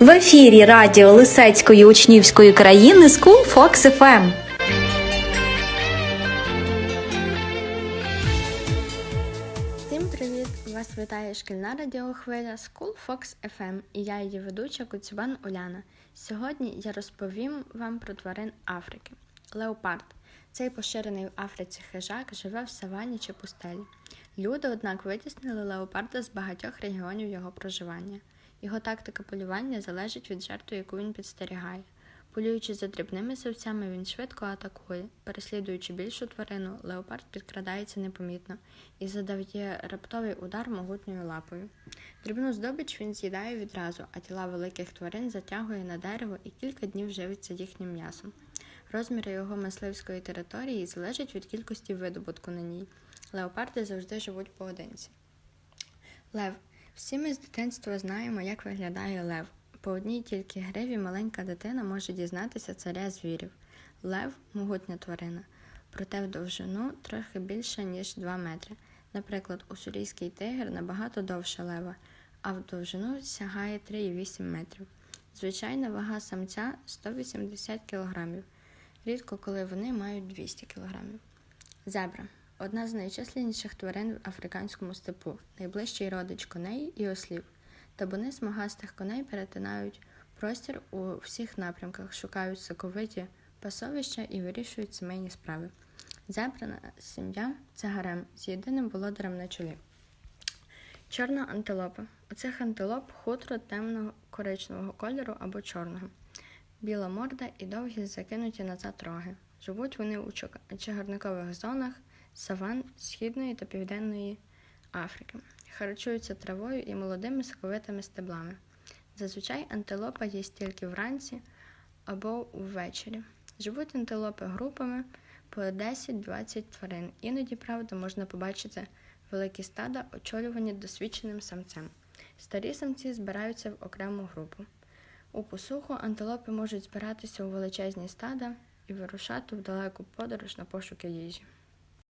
В ефірі радіо Лисецької учнівської країни School Fox FM. Всім привіт! Вас вітає шкільна радіохвиля School Fox FM і я її ведуча Куцюбан Уляна. Сьогодні я розповім вам про тварин Африки. Леопард. Цей поширений в Африці хижак живе в савані чи пустелі. Люди, однак, витіснили леопарда з багатьох регіонів його проживання. Його тактика полювання залежить від жертви, яку він підстерігає. Полюючи за дрібними савцями, він швидко атакує. Переслідуючи більшу тварину, леопард підкрадається непомітно і задає раптовий удар могутньою лапою. Дрібну здобич він з'їдає відразу, а тіла великих тварин затягує на дерево і кілька днів живиться їхнім м'ясом. Розміри його мисливської території залежать від кількості видобутку на ній. Леопарди завжди живуть поодинці. Лев. Всі ми з дитинства знаємо, як виглядає лев. По одній тільки гриві маленька дитина може дізнатися царя звірів. Лев могутня тварина, проте в довжину трохи більше, ніж 2 метри. Наприклад, уссурійський тигр набагато довше лева, а в довжину сягає 3,8 метрів. Звичайна вага самця 180 кг. Рідко коли вони мають 200 кг. Зебра одна з найчисленніших тварин в африканському степу, найближчий родич коней і ослів. Табуни смугастих коней перетинають простір у всіх напрямках, шукають соковиті пасовища і вирішують сімейні справи. Зебрана сім'я це гарем з єдиним володарем на чолі. Чорна антилопа. У цих антилоп хутро темного коричневого кольору або чорного, біла морда і довгі закинуті назад роги. Живуть вони у чагарникових зонах саван Східної та Південної Африки. Харчуються травою і молодими соковитими стеблами. Зазвичай антилопа їсть тільки вранці або ввечері. Живуть антилопи групами по 10-20 тварин. Іноді, правда, можна побачити великі стада, очолювані досвідченим самцем. Старі самці збираються в окрему групу. У посуху антилопи можуть збиратися у величезні стада і вирушати в далеку подорож на пошуки їжі.